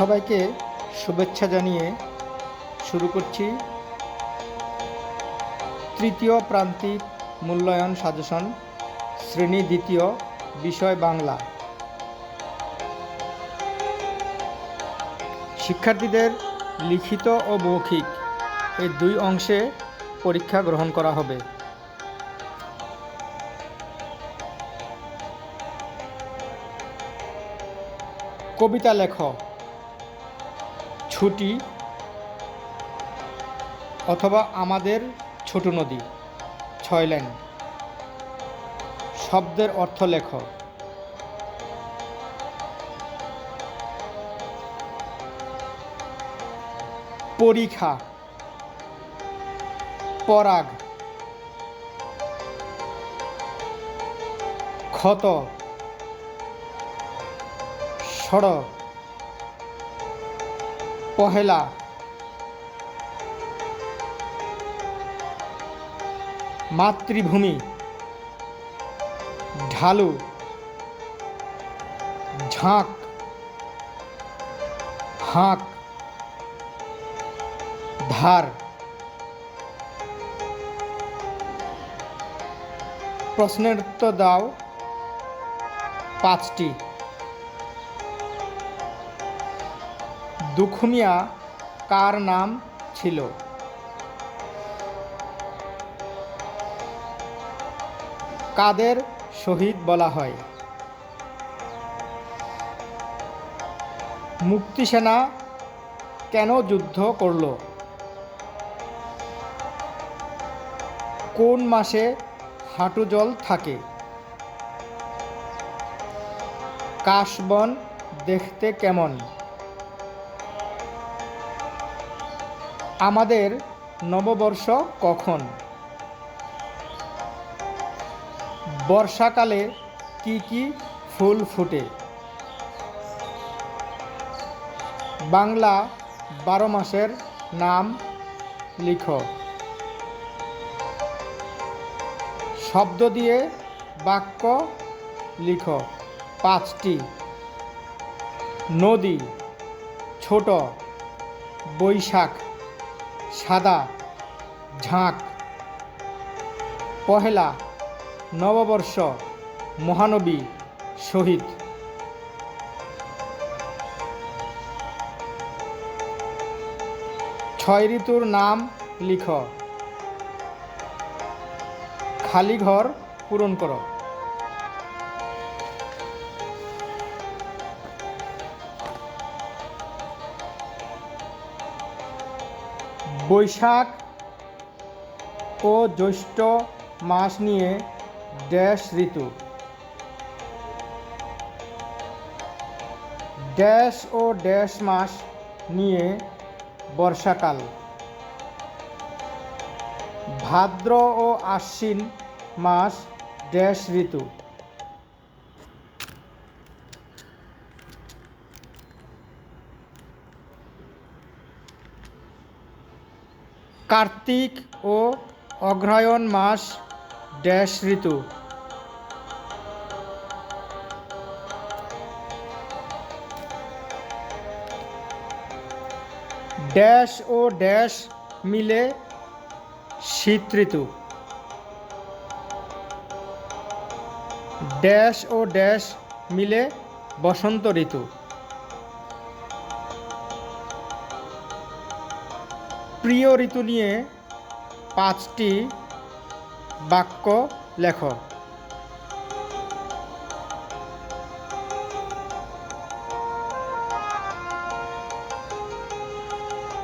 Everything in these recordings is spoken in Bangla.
সবাইকে শুভেচ্ছা জানিয়ে শুরু করছি। তৃতীয় প্রান্তিক মূল্যায়ন সাজেশন, শ্রেণি দ্বিতীয়, বিষয় বাংলা। শিক্ষার্থীদের লিখিত ও মৌখিক এই দুই অংশে পরীক্ষা গ্রহণ করা হবে। কবিতা লেখ। ছুটি অথবা আমাদের ছোট নদী ছয় লাইন। শব্দের অর্থ লেখ। পরীক্ষা পরাগ ক্ষত সড়ক পহেলা। মাতৃভূমি ঢালু ঝাঁক হাঁক ধার। প্রশ্নের উত্তর দাও পাঁচটি। দুখুমিয়া কার নাম ছিল? কাদের শহীদ বলা হয়? মুক্তিসেনা কেন যুদ্ধ করল? কোন মাসে হাঁটু জল থাকে? কাশবন দেখতে কেমন? আমাদের নববর্ষ কখন? বর্ষাকালে কি কি ফুল ফুটে? বাংলা বারো মাসের নাম লিখো। শব্দ দিয়ে বাক্য লিখো। পাঁচটি। নদী, ছোট, বৈশাখ। সাদা ঝাঁক। পহেলা নববর্ষ মহানবী শহীদ। ছয় ঋতুর নাম লিখ। খালি ঘর পূরণ করো। বৈশাখ ও জ্যৈষ্ঠ মাস নিয়ে ড্যাশ ঋতু। ড্যাশ ও ড্যাশ মাস নিয়ে বর্ষাকাল। ভাদ্র ও আশ্বিন মাস ড্যাশ ঋতু। কার্তিক ও অগ্রহায়ণ মাস ড্যাশ ঋতু। ড্যাশ ও ড্যাশ মিলে শীত ঋতু। ড্যাশ ও ড্যাশ মিলে বসন্ত ঋতু। প্রিয় ঋতু নিয়ে পাঁচটি বাক্য লেখ।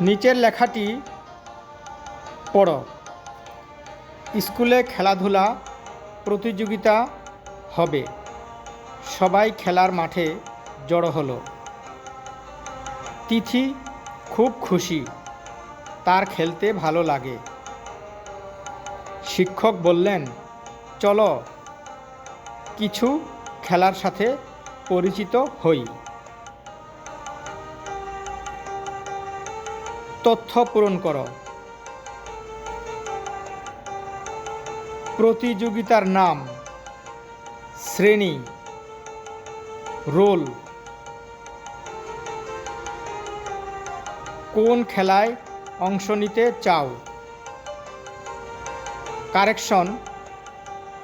নিচের লেখাটি পড়ো। স্কুলে খেলাধুলা প্রতিযোগিতা হবে। সবাই খেলার মাঠে জড়ো হলো। তিথি খুব খুশি। তার খেলতে ভালো লাগে। শিক্ষক বললেন, চলো, কিছু খেলার সাথে পরিচিত হই। তথ্য পূরণ করো। প্রতিযোগিতার নাম, শ্রেণি, রোল। কোন খেলায় অংশ নিতে চাও। কারেকশন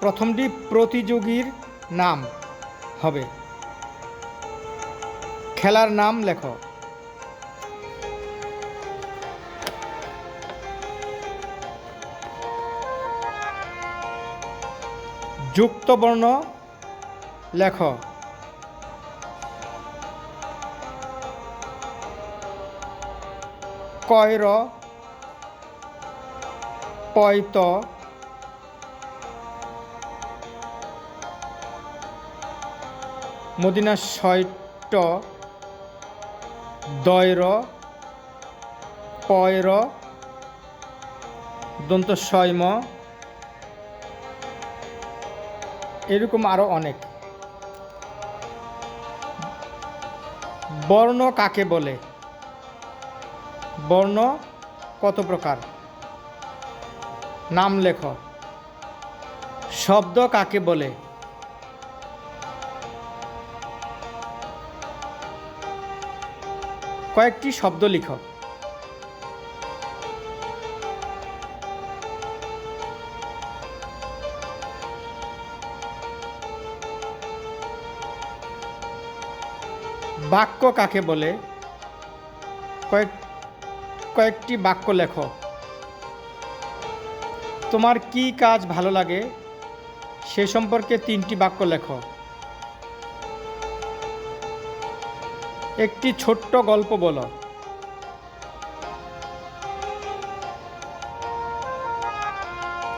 প্রথমটি প্রতিযোগীর নাম হবে। খেলার নাম লেখো। যুক্তবর্ণ লেখ। কয়র পয়ত? মদিনা ছয়ট দয়র পয়র দন্ত ছয়ম এরকম আরও অনেক। বর্ণ কাকে বলে? বর্ণ কত প্রকার? নাম লেখ। শব্দ কাকে বলে? কয়েকটি শব্দ লিখ। বাক্য কাকে বলে? কয়েক কয়েকটি বাক্য লেখ। তোমার কি কাজ ভালো লাগে? সে সম্পর্কে তিনটি বাক্য লেখ। একটি ছোট্ট গল্প বলো।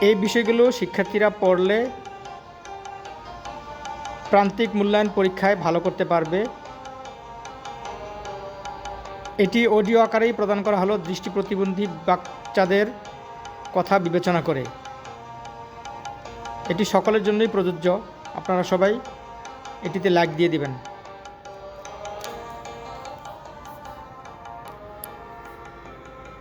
এই বিষয়গুলো শিক্ষার্থীরা পড়লে প্রান্তিক মূল্যায়ন পরীক্ষায় ভালো করতে পারবে। এটি অডিও আকারেই প্রদান করা হলো দৃষ্টি প্রতিবন্ধী বাচ্চাদের কথা বিবেচনা করে। এটি সকলের জন্যই প্রযোজ্য। আপনারা সবাই এটিতে লাইক দিয়ে দিবেন।